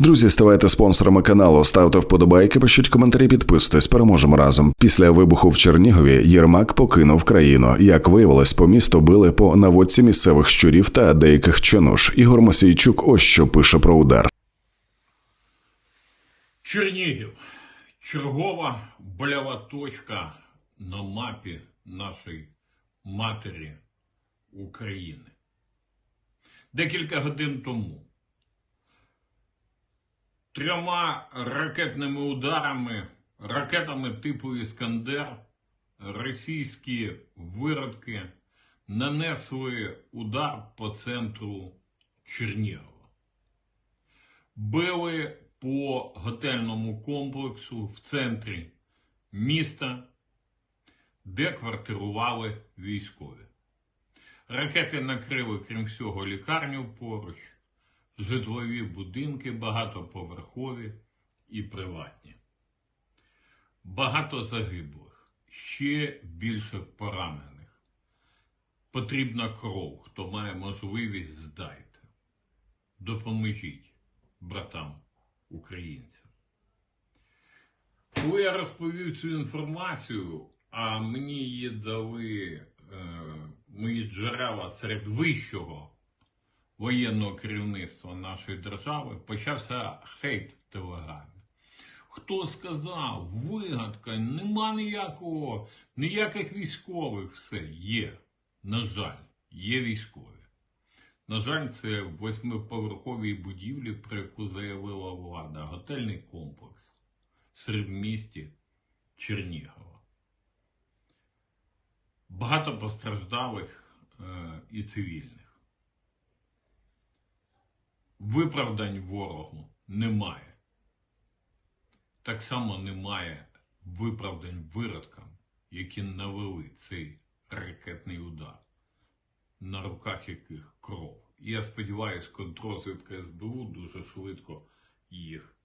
Друзі, ставайте спонсорами каналу, ставте вподобайки, пишіть коментарі, підписуйтесь. Переможемо разом. Після вибуху в Чернігові Єрмак покинув країну. Як виявилось, по місту били по наводці місцевих щурів та деяких чинуш. Ігор Мосійчук ось що пише про удар. Чернігів. Чергова больова точка на мапі нашої матері України. Декілька годин тому трьома ракетними ударами, ракетами типу Іскандер, російські виродки нанесли удар по центру Чернігова били по готельному комплексу в центрі міста, де квартирували військові. Ракети накрили, крім всього, лікарню поруч, житлові будинки багатоповерхові і приватні. Багато загиблих, ще більше поранених. Потрібна кров, хто має можливість, здайте. Допоможіть братам українцям. Коли я розповів цю інформацію, а мені її дали е, мої джерела серед вищого воєнного керівництва нашої держави, почався хейт в телеграмі. Хто сказав, вигадка, нема ніякого, ніяких військових, все є. На жаль, є військові. На жаль, це восьмиповерховій будівлі, про яку заявила влада, готельний комплекс в середмісті Чернігова. Багато постраждалих е, і цивільних. Виправдань ворогу немає. Так само немає виправдань виродкам, які навели цей ракетний удар на руках яких кров. І я сподіваюся, контрозвідка СБУ дуже швидко їх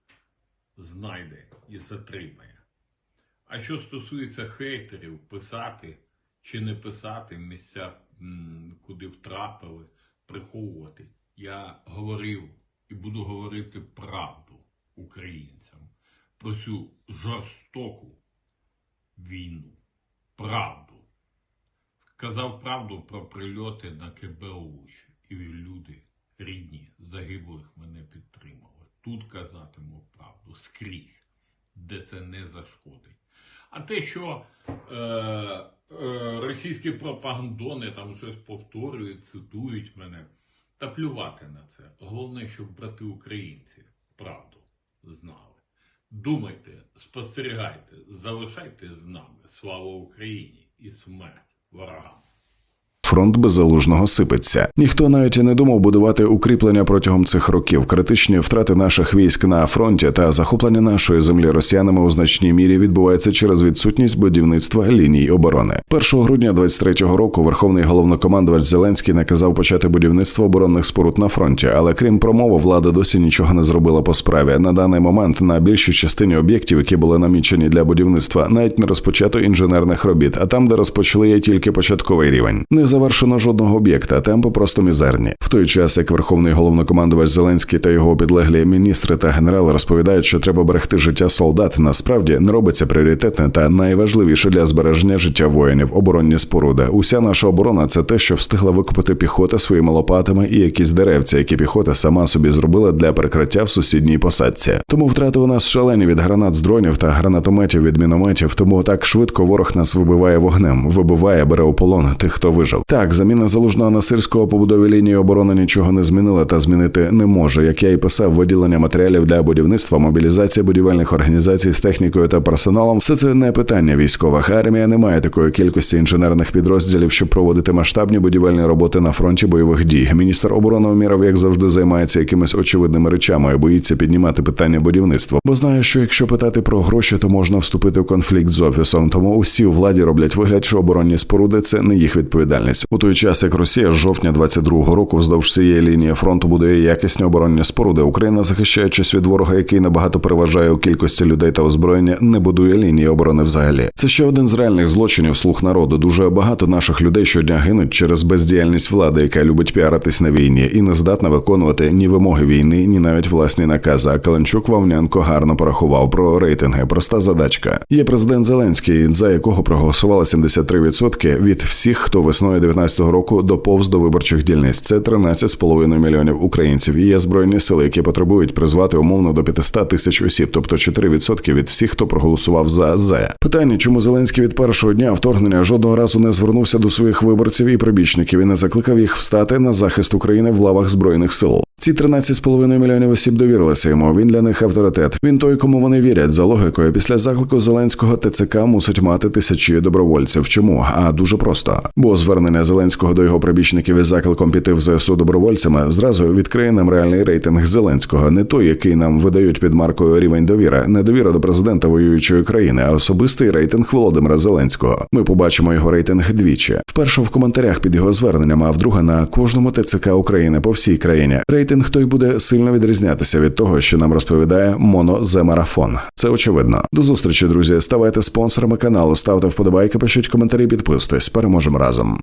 знайде і затримає. А що стосується хейтерів, писати чи не писати місця, куди втрапили, приховувати, я говорив і буду говорити правду українцям про цю жорстоку війну. Правду. Казав правду про прильоти на КБУ, і люди рідні загиблих мене підтримали. Тут казатиму правду скрізь, де це не зашкодить. А те, що е, е, російські пропагандони там щось повторюють, цитують мене, та плювати на це. Головне, щоб брати українці правду знали. Думайте, спостерігайте, залишайте з нами. Слава Україні і смерть ворогам. Фронт беззалужного сипеться. Ніхто навіть і не думав будувати укріплення протягом цих років. Критичні втрати наших військ на фронті та захоплення нашої землі росіянами у значній мірі відбувається через відсутність будівництва ліній оборони. 1 грудня 23-го року Верховний головнокомандувач Зеленський наказав почати будівництво оборонних споруд на фронті, але крім промови, влада досі нічого не зробила по справі. На даний момент на більшій частині об'єктів, які були намічені для будівництва, навіть не розпочато інженерних робіт. А там, де розпочали, є тільки початковий рівень. Не завершено жодного об'єкта, темпи просто мізерні. В той час, як Верховний головнокомандувач Зеленський та його підлеглі міністри та генерали розповідають, що треба берегти життя солдат, насправді не робиться пріоритетне та найважливіше для збереження життя воїнів оборонні споруди. Уся наша оборона це те, що встигла викопати піхота своїми лопатами і якісь деревця, які піхота сама собі зробила для прикриття в сусідній посадці. Тому втрати у нас шалені від гранат з дронів та гранатометів від мінометів. Тому так швидко ворог нас вибиває вогнем, вибиває, бере у полон тих, хто вижив. Так, заміна залужного на сирського побудові лінії оборони нічого не змінила та змінити не може. Як я і писав, виділення матеріалів для будівництва, мобілізація будівельних організацій з технікою та персоналом все це не питання військових. Армія не має такої кількості інженерних підрозділів, щоб проводити масштабні будівельні роботи на фронті бойових дій. Міністр оборони Уміров, як завжди, займається якимись очевидними речами і боїться піднімати питання будівництва, бо знає, що якщо питати про гроші, то можна вступити в конфлікт з офісом. Тому усі у владі роблять вигляд, що оборонні споруди це не їх відповідальність. Відбулось у той час, як Росія з жовтня 22-го року вздовж цієї лінії фронту будує якісні оборонні споруди. Україна, захищаючись від ворога, який набагато переважає у кількості людей та озброєння, не будує лінії оборони взагалі. Це ще один з реальних злочинів слуг народу. Дуже багато наших людей щодня гинуть через бездіяльність влади, яка любить піаритись на війні і не здатна виконувати ні вимоги війни, ні навіть власні накази. А Каленчук Вавнянко гарно порахував про рейтинги. Проста задачка. Є президент Зеленський, за якого проголосувало 73% від всіх, хто весною 19-го року доповз до виборчих дільниць. Це 13,5 мільйонів українців. І є збройні сили, які потребують призвати умовно до 500 тисяч осіб, тобто 4% від всіх, хто проголосував за ЗЕ. Питання, чому Зеленський від першого дня вторгнення жодного разу не звернувся до своїх виборців і прибічників і не закликав їх встати на захист України в лавах збройних сил. Ці 13,5 мільйонів осіб довірилися йому. Він для них авторитет. Він той, кому вони вірять. За логікою, після заклику Зеленського ТЦК мусить мати тисячі добровольців. Чому? А дуже просто. Бо звернення Зеленського до його прибічників із закликом піти в ЗСУ добровольцями зразу відкриє нам реальний рейтинг Зеленського, не той, який нам видають під маркою рівень довіри, не довіра до президента воюючої країни, а особистий рейтинг Володимира Зеленського. Ми побачимо його рейтинг двічі. Вперше в коментарях під його зверненням, а вдруге на кожному ТЦК України по всій країні. Рейтинг той буде сильно відрізнятися від того, що нам розповідає Моно за Марафон. Це очевидно. До зустрічі, друзі. Ставайте спонсорами каналу, ставте вподобайки, пишіть коментарі, підписуйтесь. Переможемо разом.